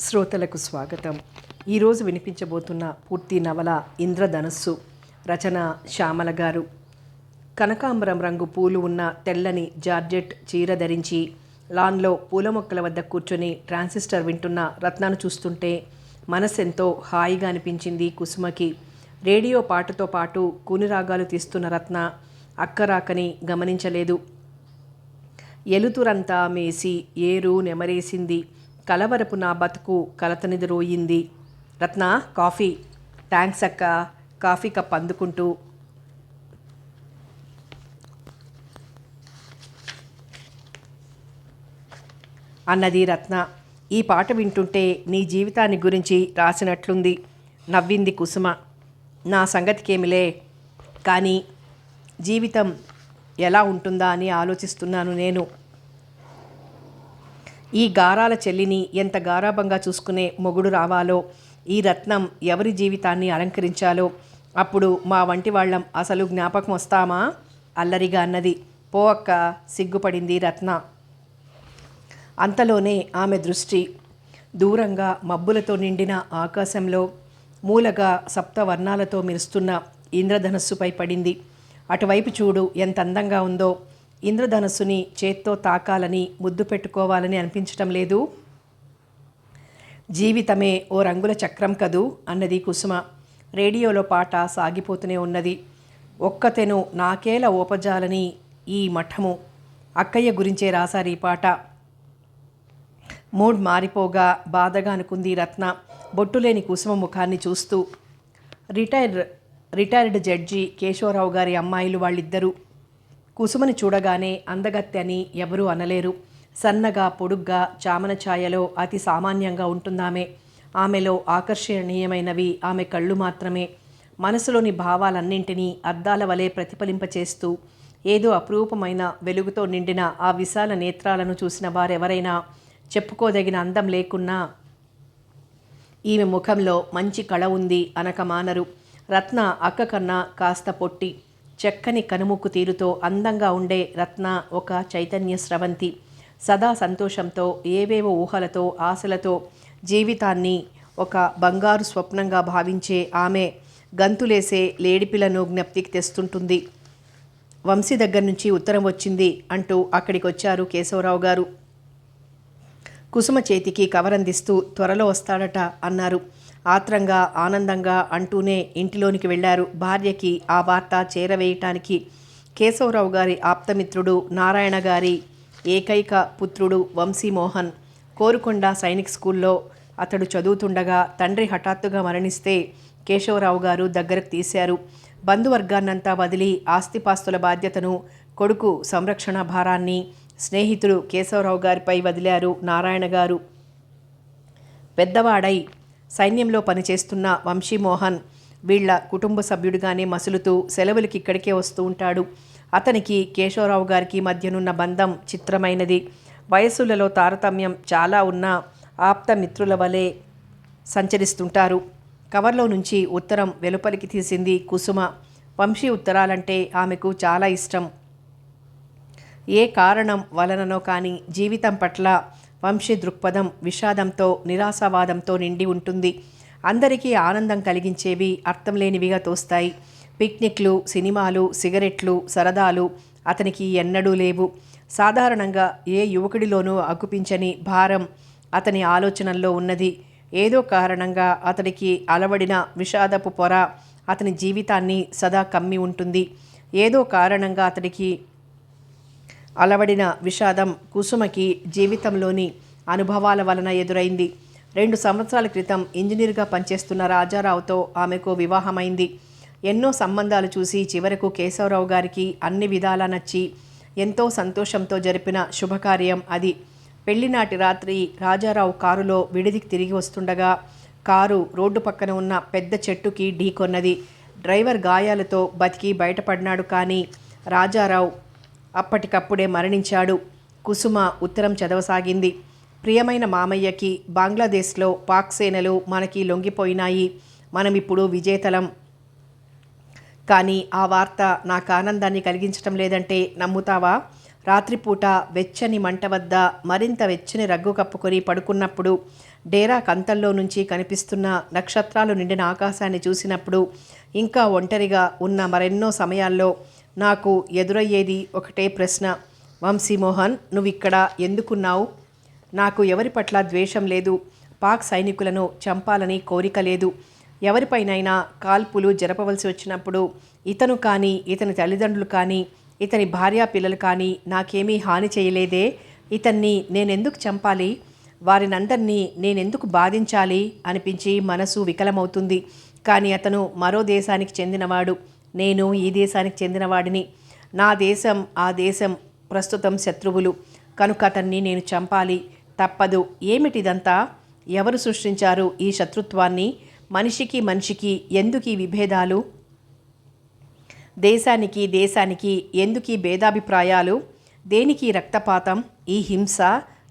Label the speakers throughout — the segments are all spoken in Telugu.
Speaker 1: శ్రోతలకు స్వాగతం. ఈరోజు వినిపించబోతున్న పూర్తి నవల ఇంద్రధనస్సు రచన శ్యామల గారు. కనకాంబరం రంగు పూలు ఉన్న తెల్లని జార్జెట్ చీర ధరించి లాన్లో పూల మొక్కల వద్ద కూర్చొని ట్రాన్సిస్టర్ వింటున్న రత్నాను చూస్తుంటే మనసెంతో హాయిగా అనిపించింది కుసుమకి. రేడియో పాటతో పాటు కూనిరాగాలు తీస్తున్న రత్న అక్కరాకని గమనించలేదు. ఎలుతురంతా మేసి ఏరు నెమరేసింది. కలవరపు నా బతుకు కలతనిదిరోయింది. రత్న కాఫీ. థ్యాంక్స్ అక్క. కాఫీ కప్ అందుకుంటూ. అన్నది రత్న. ఈ పాట వింటుంటే నీ జీవితాన్ని గురించి రాసినట్లుంది. నవ్వింది కుసుమ. నా సంగతికేమిలే? కానీ జీవితం ఎలా ఉంటుందా అని ఆలోచిస్తున్నాను నేను. ఈ గారాల చెల్లిని ఎంత గారాభంగా చూసుకునే మొగుడు రావాలో ఈ రత్నం ఎవరి జీవితాన్ని అలంకరించాలో అప్పుడు మా వంటి వాళ్ళం అసలు జ్ఞాపకం వస్తామా? అల్లరిగా అన్నది. పో అక్క సిగ్గుపడింది రత్న. అంతలోనే ఆమె దృష్టి దూరంగా మబ్బులతో నిండిన ఆకాశంలో మూలగా సప్తవర్ణాలతో మెరుస్తున్న ఇంద్రధనస్సుపై పడింది. అటువైపు చూడు ఎంత అందంగా ఉందో. ఇంద్రధనస్సుని చేత్తో తాకాలని ముద్దు పెట్టుకోవాలని అనిపించటం లేదు. జీవితమే ఓ రంగుల చక్రం కదూ అన్నది కుసుమ. రేడియోలో పాట సాగిపోతూనే ఉన్నది. ఒక్కతెను నాకేల ఓపజాలని ఈ మఠము. అక్కయ్య గురించే రాశారు ఈ పాట. మూడ్ మారిపోగా బాధగా అనుకుంది రత్న. బొట్టులేని కుసుమ ముఖాన్ని చూస్తూ. రిటైర్ రిటైర్డ్ జడ్జి కేశవరావు గారి అమ్మాయిలు వాళ్ళిద్దరూ కుసుమని చూడగానే అందగత్తె అని ఎవరూ అనలేరు. సన్నగా పొడుగ్గా చామన ఛాయలో అతి సామాన్యంగా ఉంటుందామె ఆమెలో ఆకర్షణీయమైనవి ఆమె కళ్ళు మాత్రమే. మనసులోని భావాలన్నింటినీ అద్దాల వలె ప్రతిఫలింపచేస్తూ ఏదో అపురూపమైన వెలుగుతో నిండిన ఆ విశాల నేత్రాలను చూసిన వారెవరైనా చెప్పుకోదగిన అందం లేకున్నా ఈమె ముఖంలో మంచి కళ ఉంది అనక మానరు. రత్న అక్క కన్నా కాస్త పొట్టి. చక్కని కనుముక్కు తీరుతో అందంగా ఉండే రత్న ఒక చైతన్య స్రవంతి. సదా సంతోషంతో ఏవేవో ఊహలతో ఆశలతో జీవితాన్ని ఒక బంగారు స్వప్నంగా భావించే ఆమె గంతులేసే లేడిపిలను జ్ఞప్తికి తెస్తుంటుంది. వంశీ దగ్గర నుంచి ఉత్తరం వచ్చింది అంటూ అక్కడికి వచ్చారు కేశవరావు గారు. కుసుమ చేతికి కవర్ అందిస్తూ త్వరలో వస్తాడట అన్నారు. ఆత్రంగా ఆనందంగా అంటూనే ఇంటిలోనికి వెళ్ళారు భార్యకి ఆ వార్త చేరవేయటానికి కేశవరావు గారి ఆప్తమిత్రుడు నారాయణ గారి ఏకైక పుత్రుడు వంశీమోహన్ కోరుకొండ సైనిక్ స్కూల్లో అతడు చదువుతుండగా తండ్రి హఠాత్తుగా మరణిస్తే కేశవరావు గారు దగ్గరకు తీశారు. బంధువర్గాన్నంతా వదిలి ఆస్తిపాస్తుల బాధ్యతను కొడుకు సంరక్షణ భారాన్ని స్నేహితుడు కేశవరావు గారిపై వదిలారు నారాయణ గారు. పెద్దవాడై సైన్యంలో పనిచేస్తున్న వంశీమోహన్ వీళ్ళ కుటుంబ సభ్యుడిగానే మసులుతూ సెలవులకి ఇక్కడికే వస్తూ ఉంటాడు. అతనికి కేశవరావు గారికి మధ్యనున్న బంధం చిత్రమైనది. వయస్సులలో తారతమ్యం చాలా ఉన్న ఆప్త మిత్రుల వలె సంచరిస్తుంటారు. కవర్లో నుంచి ఉత్తరం వెలుపలికి తీసింది కుసుమ. వంశీ ఉత్తరాలంటే ఆమెకు చాలా ఇష్టం. ఏ కారణం వలననో కానీ జీవితం పట్ల వంశీ దృక్పథం విషాదంతో నిరాశావాదంతో నిండి ఉంటుంది. అందరికీ ఆనందం కలిగించేవి అర్థం లేనివిగా తోస్తాయి. పిక్నిక్లు సినిమాలు సిగరెట్లు సరదాలు అతనికి ఎన్నడూ లేవు. సాధారణంగా ఏ యువకుడిలోనూ అగుపించని భారం అతని ఆలోచనల్లో ఉన్నది. ఏదో కారణంగా అతడికి అలవడిన విషాదపు పొర అతని జీవితాన్ని సదా కమ్మి ఉంటుంది. ఏదో కారణంగా అతడికి అలవడిన విషాదం కుసుమకి జీవితంలోని అనుభవాల వలన ఎదురైంది. రెండు సంవత్సరాల క్రితం ఇంజనీర్గా పనిచేస్తున్న రాజారావుతో ఆమెకు వివాహమైంది. ఎన్నో సంబంధాలు చూసి చివరకు కేశవరావు గారికి అన్ని విధాలా నచ్చి ఎంతో సంతోషంతో జరిపిన శుభకార్యం అది. పెళ్ళినాటి రాత్రి రాజారావు కారులో విడిదికి తిరిగి వస్తుండగా కారు రోడ్డు పక్కన ఉన్న పెద్ద చెట్టుకి ఢీకొన్నది. డ్రైవర్ గాయాలతో బతికి బయటపడినాడు కానీ రాజారావు అప్పటికప్పుడే మరణించాడు. కుసుమ ఉత్తరం చదవసాగింది. ప్రియమైన మామయ్యకి బంగ్లాదేశ్లో పాక్ సేనలు మనకి లొంగిపోయినాయి. మనమిప్పుడు విజేతలం. కానీ ఆ వార్త నాకు ఆనందాన్ని కలిగించటం లేదంటే నమ్ముతావా? రాత్రిపూట వెచ్చని మంట వద్ద మరింత వెచ్చని రగ్గు కప్పుకొని పడుకున్నప్పుడు డేరా కంతల్లో నుంచి కనిపిస్తున్న నక్షత్రాలు నిండిన ఆకాశాన్ని చూసినప్పుడు ఇంకా ఒంటరిగా ఉన్న మరెన్నో సమయాల్లో నాకు ఎదురయ్యేది ఒకటే ప్రశ్న. వంశీమోహన్ నువ్వు ఇక్కడ ఎందుకున్నావు? నాకు ఎవరి పట్ల ద్వేషం లేదు. పాక్ సైనికులను చంపాలని కోరిక లేదు. ఎవరిపైనైనా కాల్పులు జరపవలసి వచ్చినప్పుడు ఇతను కానీ ఇతని తల్లిదండ్రులు కానీ ఇతని భార్యా పిల్లలు కానీ నాకేమీ హాని చేయలేదే? ఇతన్ని నేనెందుకు చంపాలి? వారినందరినీ నేనెందుకు బాధించాలి? అనిపించి మనసు వికలమవుతుంది. కానీ అతను మరో దేశానికి చెందినవాడు. నేను ఈ దేశానికి చెందినవాడిని. నా దేశం ఆ దేశం ప్రస్తుతం శత్రువులు. కనుక అతన్ని నేను చంపాలి. తప్పదు. ఏమిటిదంతా? ఎవరు సృష్టించారు ఈ శత్రుత్వాన్ని? మనిషికి మనిషికి ఎందుకు ఈ విభేదాలు? దేశానికి దేశానికి ఎందుకు ఈ భేదాభిప్రాయాలు? దేనికి రక్తపాతం? ఈ హింస?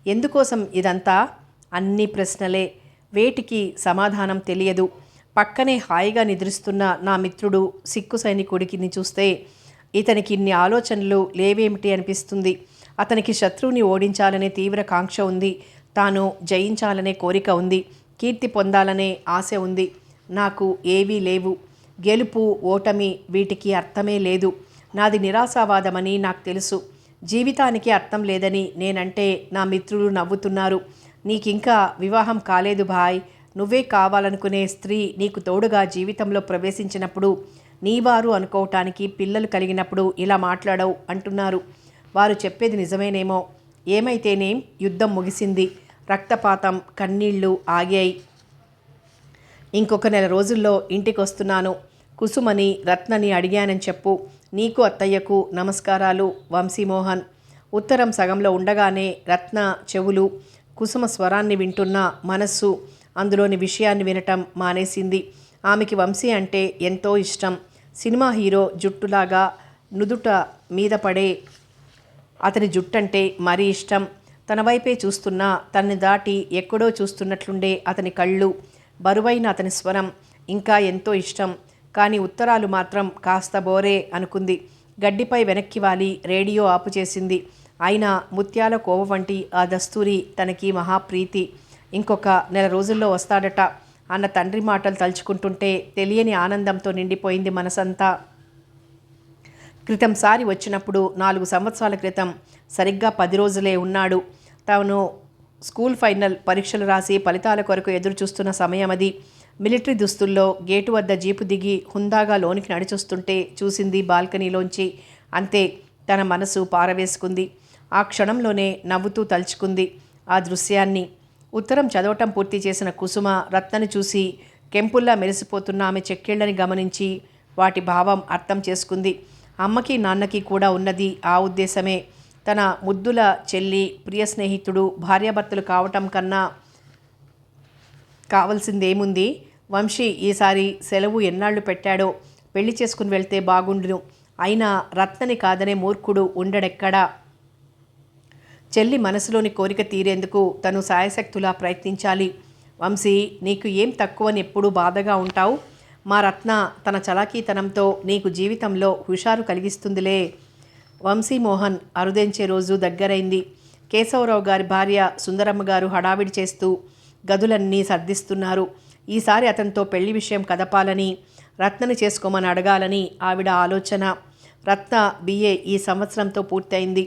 Speaker 1: ఎందుకోసం ఇదంతా? అన్ని ప్రశ్నలే. వేటికి సమాధానం తెలియదు. పక్కనే హాయిగా నిద్రిస్తున్న నా మిత్రుడు సిక్కు సైనికుడికిని చూస్తే ఇతనికి ఇన్ని ఆలోచనలు లేవేమిటి అనిపిస్తుంది. అతనికి శత్రువుని ఓడించాలనే తీవ్ర కాంక్ష ఉంది. తాను జయించాలనే కోరిక ఉంది. కీర్తి పొందాలనే ఆశ ఉంది. నాకు ఏవీ లేవు. గెలుపు ఓటమి వీటికి అర్థమే లేదు. నాది నిరాశావాదమని నాకు తెలుసు. జీవితానికి అర్థం లేదని నేనంటే నా మిత్రులు నవ్వుతున్నారు. నీకింకా వివాహం కాలేదు భాయ్. నువ్వే కావాలనుకునే స్త్రీ నీకు తోడుగా జీవితంలో ప్రవేశించినప్పుడు నీవారు అనుకోవటానికి పిల్లలు కలిగినప్పుడు ఇలా మాట్లాడవు అంటున్నారు. వారు చెప్పేది నిజమేనేమో. ఏమైతేనేం యుద్ధం ముగిసింది. రక్తపాతం కన్నీళ్ళు ఆగాయి. ఇంకొక నెల రోజుల్లో ఇంటికి వస్తున్నాను కుసుమని రత్నని అడిగానని చెప్పు. నీకు అత్తయ్యకు నమస్కారాలు వంశీమోహన్. ఉత్తరం సగంలో ఉండగానే రత్న చెవులు కుసుమ స్వరాన్ని వింటున్న మనస్సు అందులోని విషయాన్ని వినటం మానేసింది. ఆమెకి వంశీ అంటే ఎంతో ఇష్టం. సినిమా హీరో జుట్టులాగా నుదుట మీద పడే అతని జుట్టంటే మరీ ఇష్టం. తన వైపే చూస్తున్నా తనని దాటి ఎక్కడో చూస్తున్నట్లుండే అతని కళ్ళు బరువైన అతని స్వరం ఇంకా ఎంతో ఇష్టం. కానీ ఉత్తరాలు మాత్రం కాస్త బోరే అనుకుంది. గడ్డిపై వెనక్కి వాలి రేడియో ఆపు చేసింది అయినా ముత్యాల కోవ వంటి ఆ దస్తూరి తనకి మహాప్రీతి. ఇంకొక నెల రోజుల్లో వస్తాడట అన్న తండ్రి మాటలు తలుచుకుంటుంటే తెలియని ఆనందంతో నిండిపోయింది మనసంతా. క్రితంసారి వచ్చినప్పుడు నాలుగు సంవత్సరాల క్రితం సరిగ్గా పది రోజులే ఉన్నాడు. తాను స్కూల్ ఫైనల్ పరీక్షలు రాసి ఫలితాల కొరకు ఎదురు చూస్తున్న సమయం అది. మిలిటరీ దుస్తుల్లో గేటు వద్ద జీపు దిగి హుందాగా లోనికి నడిచొస్తుంటే చూసింది బాల్కనీలోంచి. అంతే తన మనసు పారవేసుకుంది. ఆ క్షణంలోనే నవ్వుతూ తలుచుకుంది ఆ దృశ్యాన్ని. ఉత్తరం చదవటం పూర్తి చేసిన కుసుమ రత్నని చూసి కెంపుల్లా మెరిసిపోతున్న ఆమె చెక్కిళ్ళని గమనించి వాటి భావం అర్థం చేసుకుంది. అమ్మకి నాన్నకి కూడా ఉన్నది ఆ ఉద్దేశమే. తన ముద్దుల చెల్లి ప్రియ స్నేహితుడు భార్యాభర్తలు కావటం కన్నా కావాల్సిందేముంది? వంశీ ఈసారి సెలవు ఎన్నాళ్ళు పెట్టాడో? పెళ్ళి చేసుకుని వెళ్తే బాగుండును. అయినా రత్నని కాదనే మూర్ఖుడు ఉండడెక్కడా? చెల్లి మనసులోని కోరిక తీరేందుకు తను సాయశక్తులా ప్రయత్నించాలి. వంశీ నీకు ఏం తక్కువని ఎప్పుడూ బాధగా ఉంటావు? మా రత్న తన చలాకీతనంతో నీకు జీవితంలో హుషారు కలిగిస్తుందిలే. వంశీమోహన్ అరుదెంచే రోజు దగ్గరైంది. కేశవరావు గారి భార్య సుందరమ్మ గారు హడావిడి చేస్తూ గదులన్నీ సర్దిస్తున్నారు. ఈసారి అతనితో పెళ్ళి విషయం కదపాలని రత్నని చేసుకోమని అడగాలని ఆవిడ ఆలోచన. రత్న బిఏ ఈ సంవత్సరంతో పూర్తయింది.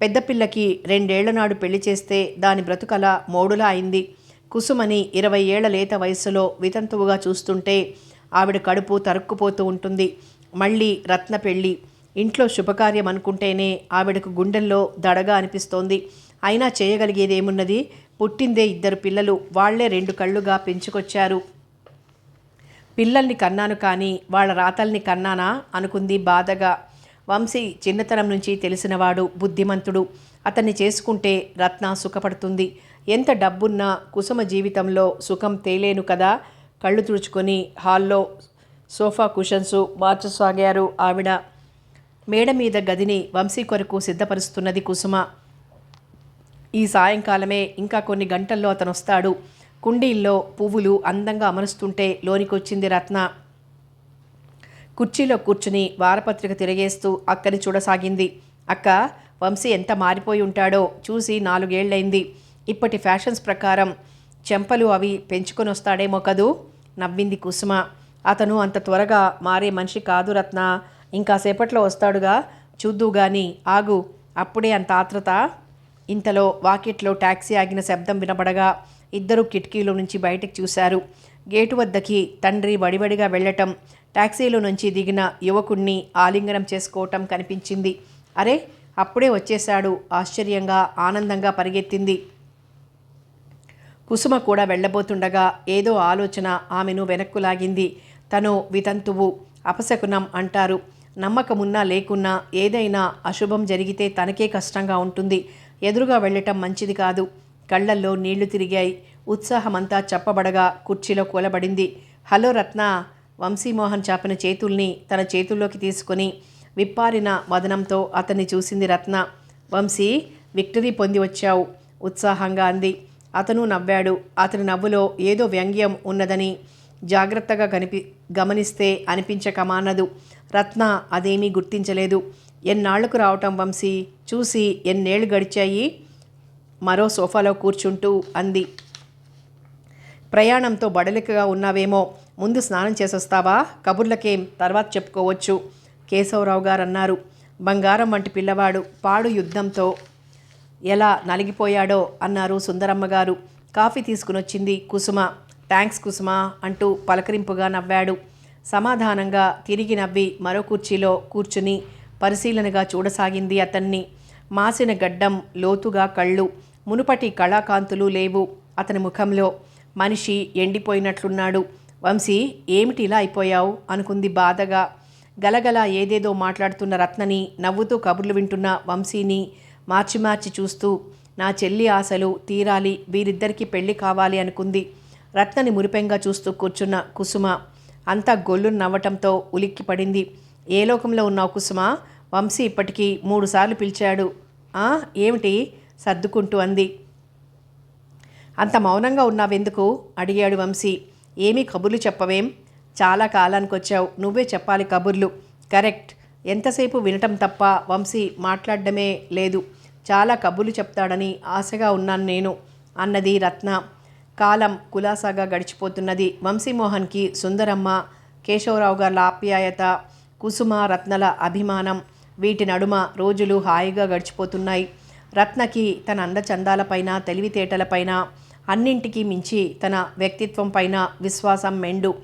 Speaker 1: పెద్ద పిల్లకి రెండేళ్ళ నాడు పెళ్ళి చేస్తే దాని బ్రతుకల మోడులా అయింది. కుసుమని ఇరవై ఏళ్ళ లేత వయస్సులో వితంతువుగా చూస్తుంటే ఆవిడ కడుపు తరుక్కుపోతూ ఉంటుంది. మళ్ళీ రత్న పెళ్ళి. ఇంట్లో శుభకార్యం అనుకుంటేనే ఆవిడకు గుండెల్లో దడగా అనిపిస్తోంది. అయినా చేయగలిగేదేమున్నది? పుట్టిందే ఇద్దరు పిల్లలు. వాళ్ళే రెండు కళ్ళుగా పెంచుకొచ్చారు. పిల్లల్ని కన్నాను కానీ వాళ్ళ రాతల్ని కన్నానా? అనుకుంది బాధగా. వంశీ చిన్నతనం నుంచి తెలిసినవాడు బుద్ధిమంతుడు. అతన్ని చేసుకుంటే రత్న సుఖపడుతుంది. ఎంత డబ్బున్నా కుసుమ జీవితంలో సుఖం తేలేను కదా? కళ్ళు తుడుచుకొని హాల్లో సోఫా కుషన్స్ మార్చసాగారు ఆవిడ. మేడ మీద గదిని వంశీ కొరకు సిద్ధపరుస్తున్నది కుసుమ. ఈ సాయంకాలమే ఇంకా కొన్ని గంటల్లో అతను వస్తాడు కుండీల్లో పువ్వులు అందంగా అమరుస్తుంటే లోనికొచ్చింది రత్న. కుర్చీలో కూర్చుని వారపత్రిక తిరగేస్తూ అక్కని చూడసాగింది. అక్క వంశీ ఎంత మారిపోయి ఉంటాడో చూసి నాలుగేళ్ళైంది. ఇప్పటి ఫ్యాషన్స్ ప్రకారం చెంపలు అవి పెంచుకొని వస్తాడేమో కదూ? నవ్వింది కుసుమ. అతను అంత త్వరగా మారే మనిషి కాదు రత్న. ఇంకా సేపట్లో వస్తాడుగా. చూద్దు గాని ఆగు. అప్పుడే అంత ఆత్రత. ఇంతలో వాకిట్లో టాక్సీ ఆగిన శబ్దం వినబడగా ఇద్దరు కిటికీలో నుంచి బయటకు చూశారు. గేటు వద్దకి తండ్రి వడివడిగా వెళ్ళటం టాక్సీలో నుంచి దిగిన యువకుణ్ణి ఆలింగనం చేసుకోవటం కనిపించింది. అరే అప్పుడే వచ్చేశాడు. ఆశ్చర్యంగా ఆనందంగా పరిగెత్తింది. కుసుమ కూడా వెళ్ళబోతుండగా ఏదో ఆలోచన ఆమెను వెనక్కు లాగింది. తను వితంతువు అపశకునం అంటారు. నమ్మకమున్నా లేకున్నా ఏదైనా అశుభం జరిగితే తనకే కష్టంగా ఉంటుంది. ఎదురుగా వెళ్ళటం మంచిది కాదు. కళ్ళల్లో నీళ్ళు తిరిగాయి. ఉత్సాహమంతా చెప్పబడగా కుర్చీలో కూలబడింది. హలో రత్న వంశీమోహన్ చాపిన చేతుల్ని తన చేతుల్లోకి తీసుకొని విప్పారిన వదనంతో అతన్ని చూసింది రత్న. వంశీ విక్టరీ పొంది వచ్చావు ఉత్సాహంగా అంది. అతను నవ్వాడు. అతని నవ్వులో ఏదో వ్యంగ్యం ఉన్నదని జాగ్రత్తగా కనిపి గమనిస్తే అనిపించక మానదు రత్న అదేమీ గుర్తించలేదు. ఎన్నాళ్ళకు రావటం వంశీ? చూసి ఎన్నేళ్ళు గడిచాయి? మరో సోఫాలో కూర్చుంటూ అంది. ప్రయాణంతో బడలికగా ఉన్నావేమో ముందు స్నానం చేసొస్తావా? కబుర్లకేం? తర్వాత చెప్పుకోవచ్చు. కేశవరావు గారు అన్నారు బంగారం వంటి పిల్లవాడు పాడు యుద్ధంతో ఎలా నలిగిపోయాడో అన్నారు సుందరమ్మ గారు. కాఫీ తీసుకునొచ్చింది కుసుమ. థ్యాంక్స్ కుసుమ అంటూ పలకరింపుగా నవ్వాడు. సమాధానంగా తిరిగి నవ్వి మరో కుర్చీలో కూర్చుని పరిశీలనగా చూడసాగింది అతన్ని. మాసిన గడ్డం లోతుగా కళ్ళు మునుపటి కళాకాంతులు లేవు అతని ముఖంలో. మనిషి ఎండిపోయినట్లున్నాడు. వంశీ ఏమిటి ఇలా అయిపోయావు? అనుకుంది బాధగా. గలగల ఏదేదో మాట్లాడుతున్న రత్నని నవ్వుతూ కబుర్లు వింటున్న వంశీని మార్చి మార్చి చూస్తూ నా చెల్లి ఆశలు తీరాలి వీరిద్దరికీ పెళ్ళి కావాలి అనుకుంది. రత్నని మురిపెంగా చూస్తూ కూర్చున్న కుసుమ అంతా గొల్లు నవ్వటంతో ఉలిక్కి పడింది. ఏ లోకంలో ఉన్నావు కుసుమ? వంశీ ఇప్పటికీ మూడుసార్లు పిలిచాడు. ఏమిటి? సర్దుకుంటూ అంది. అంత మౌనంగా ఉన్నావెందుకు? అడిగాడు వంశీ. ఏమీ కబుర్లు చెప్పవేం? చాలా కాలానికి వచ్చావు నువ్వే చెప్పాలి కబుర్లు. కరెక్ట్. ఎంతసేపు వినటం తప్ప వంశీ మాట్లాడడమే లేదు. చాలా కబుర్లు చెప్తాడని ఆశగా ఉన్నాను నేను అన్నది రత్న. కాలం కులాసాగా గడిచిపోతున్నది. వంశీమోహన్కి సుందరమ్మ కేశవరావు గారి ఆప్యాయత కుసుమ రత్నల అభిమానం వీటి నడుమ రోజులు హాయిగా గడిచిపోతున్నాయి. రత్నకి తన అందచందాలపైన తెలివితేటలపైన అన్నింటికీ మించి తన వ్యక్తిత్వం పైన విశ్వాసం మెండు.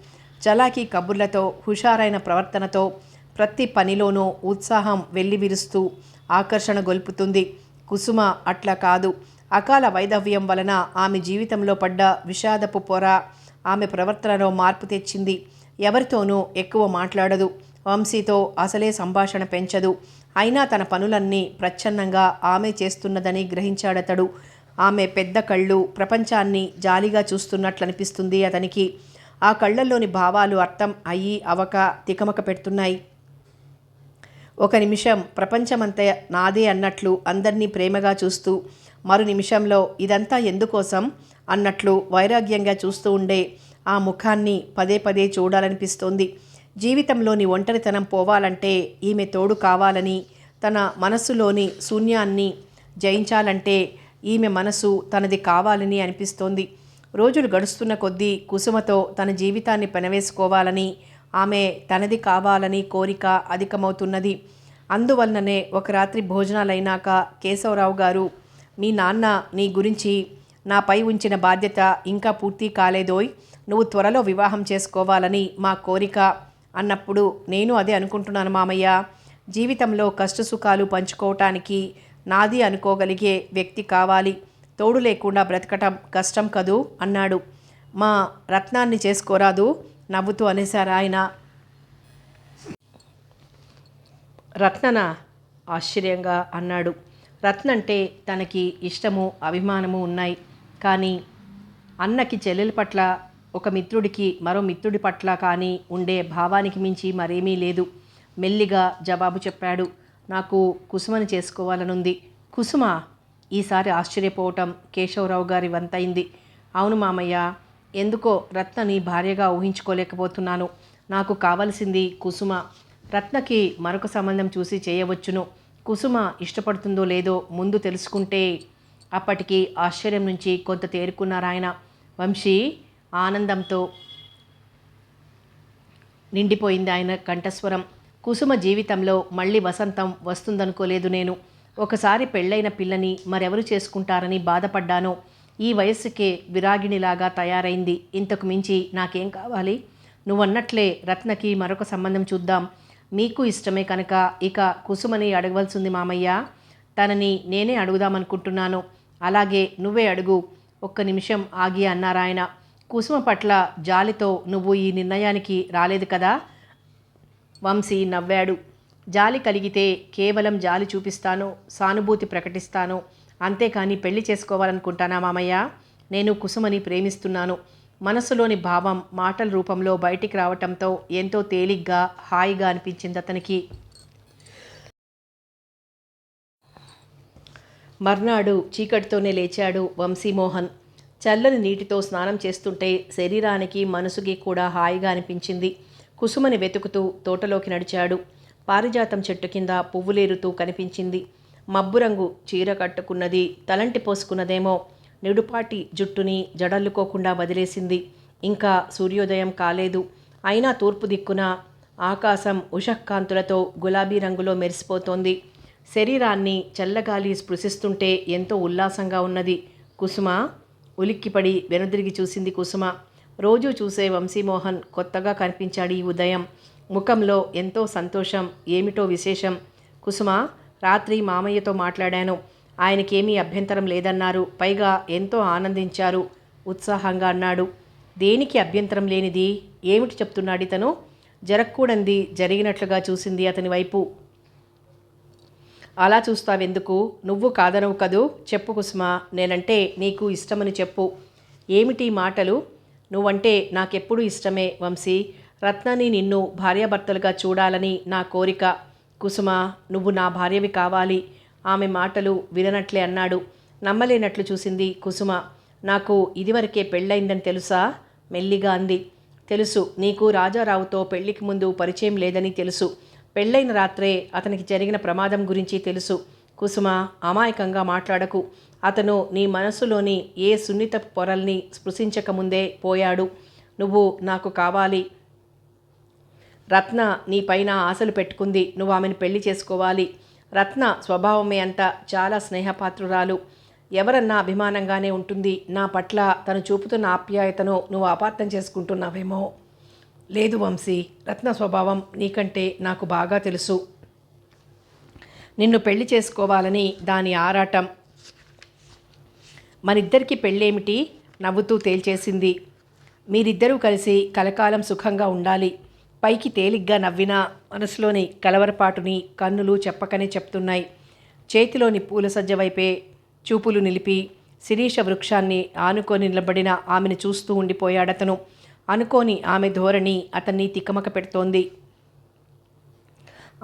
Speaker 1: చలాకీ కబుర్లతో హుషారైన ప్రవర్తనతో ప్రతి పనిలోనూ ఉత్సాహం వెల్లివిరుస్తూ ఆకర్షణ గొల్పుతుంది. కుసుమ అట్లా కాదు. అకాల వైధవ్యం వలన ఆమె జీవితంలో పడ్డ విషాదపు పొర ఆమె ప్రవర్తనలో మార్పు తెచ్చింది. ఎవరితోనూ ఎక్కువ మాట్లాడదు. వంశీతో అసలే సంభాషణ పెంచదు. అయినా తన పనులన్నీ ప్రచ్ఛన్నంగా ఆమె చేస్తున్నదని గ్రహించాడతడు. ఆమె పెద్ద కళ్ళు ప్రపంచాన్ని జాలిగా చూస్తున్నట్లనిపిస్తుంది అతనికి. ఆ కళ్ళల్లోని భావాలు అర్థం అయ్యి అవక తికమక పెడుతున్నాయి. ఒక నిమిషం ప్రపంచమంతా నాదే అన్నట్లు అందరినీ ప్రేమగా చూస్తూ మరు నిమిషంలో ఇదంతా ఎందుకోసం అన్నట్లు వైరాగ్యంగా చూస్తూ ఉండే ఆ ముఖాన్ని పదే పదే చూడాలనిపిస్తోంది. జీవితంలోని ఒంటరితనం పోవాలంటే ఈమె తోడు కావాలని తన మనస్సులోని శూన్యాన్ని జయించాలంటే ఈమె మనసు తనది కావాలని అనిపిస్తోంది. రోజులు గడుస్తున్న కొద్దీ కుసుమతో తన జీవితాన్ని పెనవేసుకోవాలని ఆమె తనది కావాలని కోరిక అధికమవుతున్నది. అందువలననే ఒక రాత్రి భోజనాలైనాక కేశవరావు గారు మీ నాన్న నీ గురించి నాపై ఉంచిన బాధ్యత ఇంకా పూర్తి కాలేదోయ్ నువ్వు త్వరలో వివాహం చేసుకోవాలని మా కోరిక అన్నప్పుడు నేను అదే అనుకుంటున్నాను మామయ్య. జీవితంలో కష్టసుఖాలు పంచుకోవటానికి నాది అనుకోగలిగే వ్యక్తి కావాలి. తోడు లేకుండా బ్రతకటం కష్టం కదూ? అన్నాడు. మా రత్నాన్ని చేసుకోరాదు? నవ్వుతూ అనేశారు ఆయన. రత్నన? ఆశ్చర్యంగా అన్నాడు. రత్న అంటే తనకి ఇష్టము అభిమానము ఉన్నాయి. కానీ అన్నకి చెల్లెల పట్ల ఒక మిత్రుడికి మరో మిత్రుడి పట్ల కానీ ఉండే భావానికి మించి మరేమీ లేదు. మెల్లిగా జవాబు చెప్పాడు. నాకు కుసుమని చేసుకోవాలనుంది. కుసుమ ఈసారి ఆశ్చర్యపోవటం కేశవరావు గారి వంతైంది అవును మామయ్య ఎందుకో రత్నని భార్యగా ఊహించుకోలేకపోతున్నాను. నాకు కావలసింది కుసుమ. రత్నకి మరొక సంబంధం చూసి చేయవచ్చును. కుసుమ ఇష్టపడుతుందో లేదో ముందు తెలుసుకుంటే అప్పటికి ఆశ్చర్యం నుంచి కొంత తేరుకున్నారాయన. వంశీ ఆనందంతో నిండిపోయింది ఆయన కంఠస్వరం. కుసుమ జీవితంలో మళ్ళీ వసంతం వస్తుందనుకోలేదు నేను. ఒకసారి పెళ్ళైన పిల్లని మరెవరు చేసుకుంటారని బాధపడ్డాను ఈ వయస్సుకే విరాగిణిలాగా తయారైంది. ఇంతకు మించి నాకేం కావాలి? నువ్వన్నట్లే రత్నకి మరొక సంబంధం చూద్దాం. మీకు ఇష్టమే కనుక ఇక కుసుమని అడగవలసింది మామయ్య. తనని నేనే అడుగుదామనుకుంటున్నాను. అలాగే నువ్వే అడుగు. ఒక్క నిమిషం ఆగి అన్నారాయన. కుసుమ పట్ల జాలితో నువ్వు ఈ నిర్ణయానికి రాలేదు కదా? వంశీ నవ్వాడు. జాలి కలిగితే కేవలం జాలి చూపిస్తాను సానుభూతి ప్రకటిస్తాను అంతేకాని పెళ్ళి చేసుకోవాలనుకుంటానా మామయ్య? నేను కుసుమని ప్రేమిస్తున్నాను. మనసులోని భావం మాటల రూపంలో బయటికి రావటంతో ఎంతో తేలిగ్గా హాయిగా అనిపించింది అతనికి. మర్నాడు చీకటితోనే లేచాడు వంశీమోహన్ చల్లని నీటితో స్నానం చేస్తుంటే శరీరానికి మనసుకి కూడా హాయిగా అనిపించింది. కుసుమని వెతుకుతూ తోటలోకి నడిచాడు. పారిజాతం చెట్టు కింద పువ్వులేరుతూ కనిపించింది. మబ్బు రంగు చీర కట్టుకున్నది తలంటి పోసుకున్నదేమో నిడుపాటి జుట్టుని జడల్లుకోకుండా వదిలేసింది. ఇంకా సూర్యోదయం కాలేదు. అయినా తూర్పు దిక్కున ఆకాశం ఉషఃకాంతులతో గులాబీ రంగులో మెరిసిపోతోంది. శరీరాన్ని చల్లగాలి స్పృశిస్తుంటే ఎంతో ఉల్లాసంగా ఉన్నది కుసుమ. ఉలిక్కిపడి వెనుదిరిగి చూసింది కుసుమ. రోజూ చూసే వంశీమోహన్ కొత్తగా కనిపించాడు ఈ ఉదయం. ముఖంలో ఎంతో సంతోషం ఏమిటో విశేషం? కుసుమ రాత్రి మామయ్యతో మాట్లాడాను. ఆయనకేమీ అభ్యంతరం లేదన్నారు. పైగా ఎంతో ఆనందించారు. ఉత్సాహంగా అన్నాడు. దేనికి అభ్యంతరం లేనిది? ఏమిటి చెప్తున్నాడు ఇతను? జరగకూడంది జరిగినట్లుగా చూసింది అతని వైపు. అలా చూస్తావెందుకు? నువ్వు కాదనవు కదూ? చెప్పు కుసుమ. నేనంటే నీకు ఇష్టమని చెప్పు. ఏమిటి మాటలు? నువ్వంటే నాకెప్పుడు ఇష్టమే వంశీ. రత్నని నిన్ను భార్యాభర్తలుగా చూడాలని నా కోరిక. కుసుమ నువ్వు నా భార్యవి కావాలి. ఆమె మాటలు విననట్లే అన్నాడు. నమ్మలేనట్లు చూసింది కుసుమ. నాకు ఇదివరకే పెళ్ళయిందని తెలుసా? మెల్లిగా అంది. తెలుసు నీకు రాజారావుతో పెళ్ళికి ముందు పరిచయం లేదని తెలుసు. పెళ్ళైన రాత్రే అతనికి జరిగిన ప్రమాదం గురించి తెలుసు. కుసుమ అమాయకంగా మాట్లాడకు. అతను నీ మనసులోని ఏ సున్నిత పొరల్ని స్పృశించకముందే పోయాడు. నువ్వు నాకు కావాలి. రత్న నీ పైన ఆశలు పెట్టుకుంది. నువ్వు ఆమెను పెళ్ళి చేసుకోవాలి. రత్న స్వభావమే అంత చాలా స్నేహపాత్రురాలు. ఎవరన్నా అభిమానంగానే ఉంటుంది. నా పట్ల తను చూపుతున్న ఆప్యాయతను నువ్వు అపార్థం చేసుకుంటున్నావేమో. లేదు వంశీ రత్న స్వభావం నీకంటే నాకు బాగా తెలుసు. నిన్ను పెళ్ళి చేసుకోవాలని దాని ఆరాటం. మనిద్దరికి పెళ్ళేమిటి? నవ్వుతూ తేల్చేసింది. మీరిద్దరూ కలిసి కలకాలం సుఖంగా ఉండాలి. పైకి తేలిగ్గా నవ్వినా మనసులోని కలవరపాటుని కన్నులు చెప్పకనే చెప్తున్నాయి. చేతిలోని పూల సజ్జ వైపే చూపులు నిలిపి శిరీష వృక్షాన్ని ఆనుకొని నిలబడిన ఆమెను చూస్తూ ఉండిపోయాడతను. అనుకోని ఆమె ధోరణి అతన్ని తిక్కమక పెడుతోంది.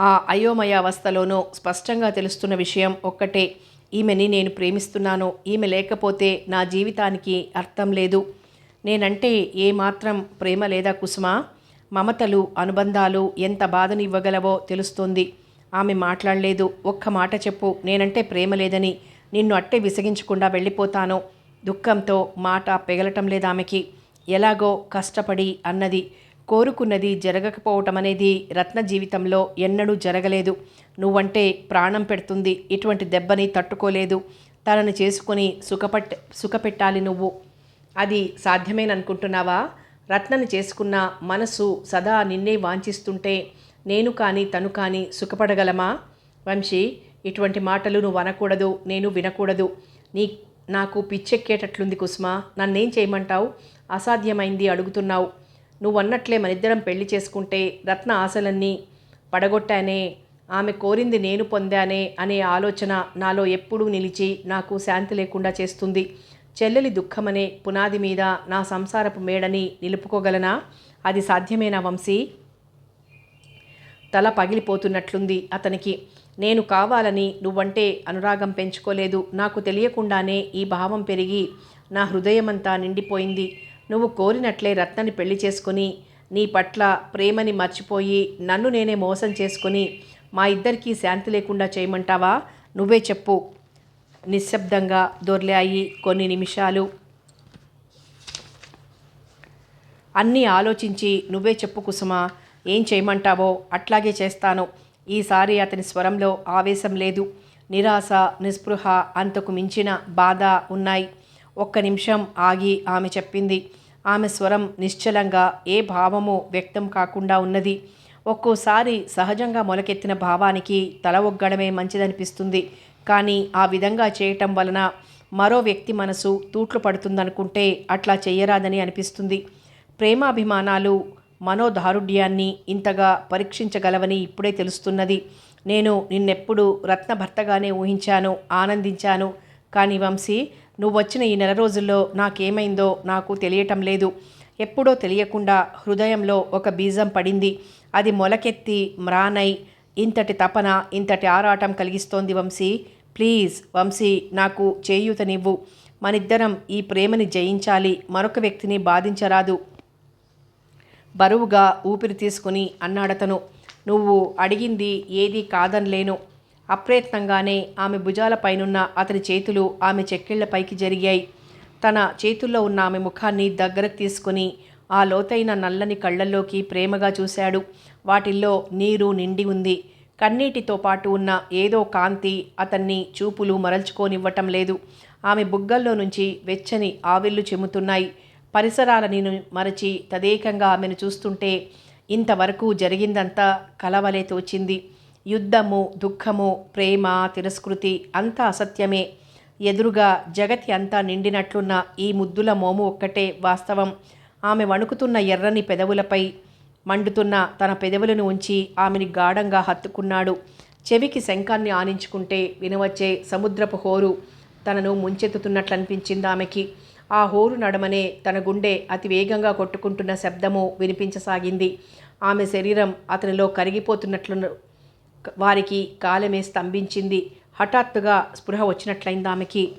Speaker 1: ఆ అయోమయావస్థలోనూ స్పష్టంగా తెలుస్తున్న విషయం ఒక్కటే. ఈమెని నేను ప్రేమిస్తున్నాను. ఈమె లేకపోతే నా జీవితానికి అర్థం లేదు. నేనంటే ఏమాత్రం ప్రేమ లేదా కుసుమ? మమతలు అనుబంధాలు ఎంత బాధను ఇవ్వగలవో తెలుస్తోంది. ఆమె మాట్లాడలేదు. ఒక్క మాట చెప్పు. నేనంటే ప్రేమ లేదని. నిన్ను అట్టే విసిగించకుండా వెళ్ళిపోతాను. దుఃఖంతో మాట పెగలటం లేదు ఆమెకి. ఎలాగో కష్టపడి అన్నది. కోరుకున్నది జరగకపోవటం అనేది రత్న జీవితంలో ఎన్నడూ జరగలేదు. నువ్వంటే ప్రాణం పెడుతుంది. ఇటువంటి దెబ్బని తట్టుకోలేదు. తనను చేసుకుని సుఖపట్ సుఖపెట్టాలి నువ్వు. అది సాధ్యమేననుకుంటున్నావా? రత్నను చేసుకున్న మనసు సదా నిన్నే వాంఛిస్తుంటే నేను కానీ తను కానీ సుఖపడగలమా? వంశీ ఇటువంటి మాటలు నువ్వు అనకూడదు. నేను వినకూడదు. నీ నాకు పిచ్చెక్కేటట్లుంది కుస్మా. నన్నేం చేయమంటావు? అసాధ్యమైంది అడుగుతున్నావు. నువ్వు అన్నట్లే మనిద్దరం పెళ్ళి చేసుకుంటే రత్న ఆశలన్నీ పడగొట్టానే ఆమె కోరింది నేను పొందానే అనే ఆలోచన నాలో ఎప్పుడూ నిలిచి నాకు శాంతి లేకుండా చేస్తుంది. చెల్లెలి దుఃఖమనే పునాది మీద నా సంసారపు మేడని నిలుపుకోగలనా? అది సాధ్యమేనా వంశీ? తల పగిలిపోతున్నట్లుంది అతనికి. నేను కావాలని నువ్వంటే అనురాగం పెంచుకోలేదు. నాకు తెలియకుండానే ఈ భావం పెరిగి నా హృదయమంతా నిండిపోయింది. నువ్వు కోరినట్లే రత్నని పెళ్ళి చేసుకుని నీ పట్ల ప్రేమని మర్చిపోయి నన్ను నేనే మోసం చేసుకొని మా ఇద్దరికీ శాంతి లేకుండా చేయమంటావా? నువ్వే చెప్పు. నిశ్శబ్దంగా దొర్లాయి కొన్ని నిమిషాలు. అన్నీ ఆలోచించి నువ్వే చెప్పు కుసుమా ఏం చేయమంటావో? అట్లాగే చేస్తాను. ఈసారి అతని స్వరంలో ఆవేశం లేదు. నిరాశ నిస్పృహ అంతకు మించిన బాధ ఉన్నాయి. ఒక్క నిమిషం ఆగి ఆమె చెప్పింది ఆమె స్వరం నిశ్చలంగా ఏ భావము వ్యక్తం కాకుండా ఉన్నది. ఒక్కోసారి సహజంగా మొలకెత్తిన భావానికి తల ఒగ్గడమే మంచిదనిపిస్తుంది. కానీ ఆ విధంగా చేయటం వలన మరో వ్యక్తి మనసు తూట్లు పడుతుందనుకుంటే అట్లా చెయ్యరాదని అనిపిస్తుంది. ప్రేమాభిమానాలు మనోదారుఢ్యాన్ని ఇంతగా పరీక్షించగలవని ఇప్పుడే తెలుస్తున్నది. నేను నిన్నెప్పుడు రత్నభర్తగానే ఊహించాను ఆనందించాను. కానీ వంశీ నువ్వు వచ్చిన ఈ నెల రోజుల్లో నాకేమైందో నాకు తెలియటం లేదు. ఎప్పుడో తెలియకుండా హృదయంలో ఒక బీజం పడింది. అది మొలకెత్తి మ్రానై ఇంతటి తపన ఇంతటి ఆరాటం కలిగిస్తోంది వంశీ. ప్లీజ్ వంశీ నాకు చేయూతనివ్వు. మనిద్దరం ఈ ప్రేమని జయించాలి. మరొక వ్యక్తిని బాధించరాదు. బరువుగా ఊపిరి తీసుకుని అన్నాడతను. నువ్వు అడిగింది ఏదీ కాదనలేను. అప్రయత్నంగానే ఆమె భుజాలపైనున్న అతని చేతులు ఆమె చెక్కిళ్ళపైకి జరిగాయి. తన చేతుల్లో ఉన్న ఆమె ముఖాన్ని దగ్గరకు తీసుకుని ఆ లోతైన నల్లని కళ్ళల్లోకి ప్రేమగా చూశాడు. వాటిల్లో నీరు నిండి ఉంది. కన్నీటితో పాటు ఉన్న ఏదో కాంతి అతన్ని చూపులు మరల్చుకోనివ్వటం లేదు. ఆమె బుగ్గల్లో నుంచి వెచ్చని ఆవిర్లు చెమ్ముతున్నాయి. పరిసరాలని మరచి తదేకంగా ఆమెను చూస్తుంటే ఇంతవరకు జరిగిందంతా కలవలే తోచింది. యుద్ధము దుఃఖము ప్రేమ తిరస్కృతి అంతా అసత్యమే. ఎదురుగా జగతి అంతా నిండినట్లున్న ఈ ముద్దుల మోము ఒక్కటే వాస్తవం. ఆమె వణుకుతున్న ఎర్రని పెదవులపై మండుతున్న తన పెదవులను ఉంచి ఆమెని గాఢంగా హత్తుకున్నాడు. చెవికి శంఖాన్ని ఆనించుకుంటే వినవచ్చే సముద్రపు హోరు తనను ముంచెత్తుతున్నట్లు అనిపించింది ఆమెకి. ఆ హోరు నడమనే తన గుండె అతి వేగంగా కొట్టుకుంటున్న శబ్దము వినిపించసాగింది. ఆమె శరీరం అతనిలో కరిగిపోతున్నట్లు వారికి కాలమే స్తంభించింది. హఠాత్తుగా స్పృహ వచ్చినట్లయింది ఆమెకి.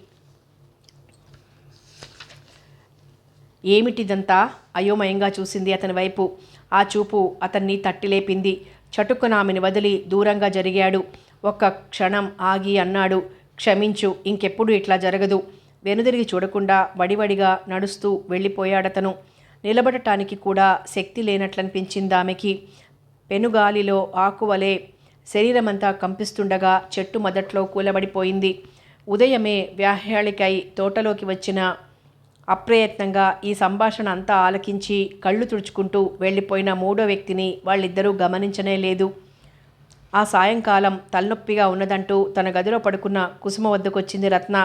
Speaker 1: ఏమిటిదంతా? అయోమయంగా చూసింది అతని వైపు. ఆ చూపు అతన్ని తట్టిలేపింది. చటుక్కున ఆమెను వదిలి దూరంగా జరిగాడు. ఒక్క క్షణం ఆగి అన్నాడు క్షమించు ఇంకెప్పుడు ఇట్లా జరగదు. వెనుదిరిగి చూడకుండా వడివడిగా నడుస్తూ వెళ్ళిపోయాడతను. నిలబడటానికి కూడా శక్తి లేనట్లనిపించింది ఆమెకి. పెనుగాలిలో ఆకువలే శరీరమంతా కంపిస్తుండగా చెట్టు మొదట్లో కూలబడిపోయింది. ఉదయమే వ్యాహ్యాళికై తోటలోకి వచ్చిన అప్రయత్నంగా ఈ సంభాషణ అంతా ఆలకించి కళ్ళు తుడుచుకుంటూ వెళ్ళిపోయిన మూడో వ్యక్తిని వాళ్ళిద్దరూ గమనించనే లేదు. ఆ సాయంకాలం తలనొప్పిగా ఉన్నదంటూ తన గదిలో పడుకున్న కుసుమ వద్దకొచ్చింది రత్న.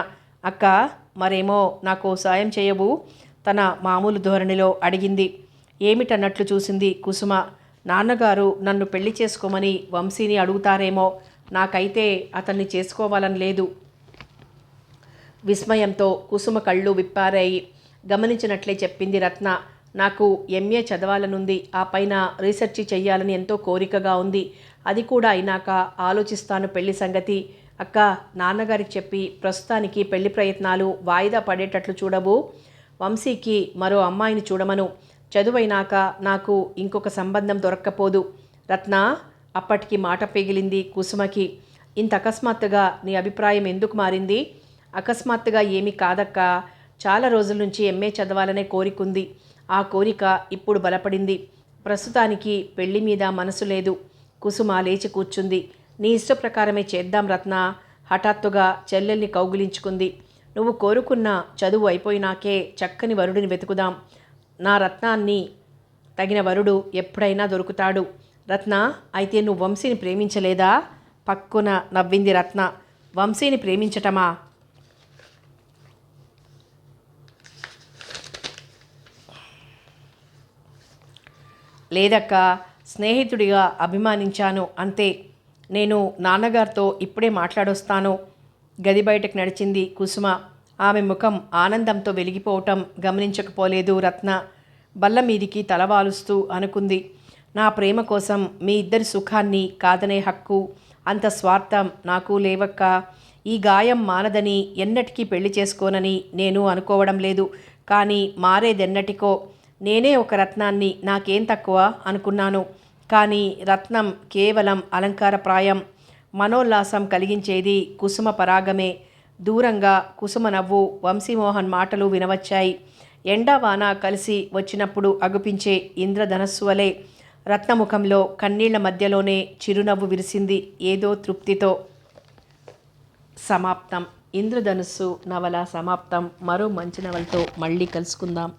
Speaker 1: అక్క మరేమో నాకు సాయం చేయవు తన మామూలు ధోరణిలో అడిగింది. ఏమిటన్నట్లు చూసింది కుసుమ? నాన్నగారు నన్ను పెళ్ళి చేసుకోమని వంశీని అడుగుతారేమో. నాకైతే అతన్ని చేసుకోవాలని లేదు. విస్మయంతో కుసుమ కళ్ళు విప్పారాయి. గమనించినట్లే చెప్పింది రత్న. నాకు ఎంఏ చదవాలనుంది. ఆ పైన రీసెర్చ్ చెయ్యాలని ఎంతో కోరికగా ఉంది. అది కూడా అయినాక ఆలోచిస్తాను పెళ్ళి సంగతి. అక్క నాన్నగారికి చెప్పి ప్రస్తుతానికి పెళ్ళి ప్రయత్నాలు వాయిదా పడేటట్లు చూడవు వంశీకి మరో అమ్మాయిని చూడమను. చదువైనాక నాకు ఇంకొక సంబంధం దొరక్కపోదు. రత్న అప్పటికి మాట పెగిలింది కుసుమకి. ఇంత అకస్మాత్తుగా నీ అభిప్రాయం ఎందుకు మారింది? అకస్మాత్తుగా ఏమీ కాదక్క. చాలా రోజుల నుంచి ఎంఏ చదవాలనే కోరికుంది. ఆ కోరిక ఇప్పుడు బలపడింది. ప్రస్తుతానికి పెళ్ళి మీద మనసు లేదు. కుసుమ లేచి కూర్చుంది. నీ ఇష్ట ప్రకారమే చేద్దాం రత్న. హఠాత్తుగా చెల్లెల్ని కౌగిలించుకుంది. నువ్వు కోరుకున్న చదువు అయిపోయినాకే చక్కని వరుడిని వెతుకుదాం. నా రత్నాన్ని తగిన వరుడు ఎప్పుడైనా దొరుకుతాడు. రత్న అయితే నువ్వు వంశీని ప్రేమించలేదా? పక్కున నవ్వింది రత్న. వంశీని ప్రేమించటమా? లేదక్క స్నేహితుడిగా అభిమానించాను అంతే. నేను నాన్నగారితో ఇప్పుడే మాట్లాడొస్తాను. గది బయటకు నడిచింది కుసుమ. ఆమె ముఖం ఆనందంతో వెలిగిపోవటం గమనించకపోలేదు రత్న. బల్ల మీదికి తలవాలుస్తూ అనుకుంది నా ప్రేమ కోసం మీ ఇద్దరి సుఖాన్ని కాదనే హక్కు అంత స్వార్థం నాకు లేవక్క. ఈ గాయం మానదని ఎన్నటికీ పెళ్ళి చేసుకోనని నేను అనుకోవడం లేదు కానీ మారేదెన్నటికో. నేనే ఒక రత్నాన్ని నాకేం తక్కువ అనుకున్నాను కానీ రత్నం కేవలం అలంకారప్రాయం మనోల్లాసం కలిగించేది కుసుమ పరాగమే. దూరంగా కుసుమనవ్వు వంశీమోహన్ మాటలు వినవచ్చాయి. ఎండా వాన కలిసి వచ్చినప్పుడు అగుపించే ఇంద్రధనస్సు వలె రత్నముఖంలో కన్నీళ్ళ మధ్యలోనే చిరునవ్వు విరిసింది ఏదో తృప్తితో. సమాప్తం. ఇంద్రధనుస్సు నవల సమాప్తం. మరో మంచి నవలతో మళ్ళీ కలుసుకుందాం.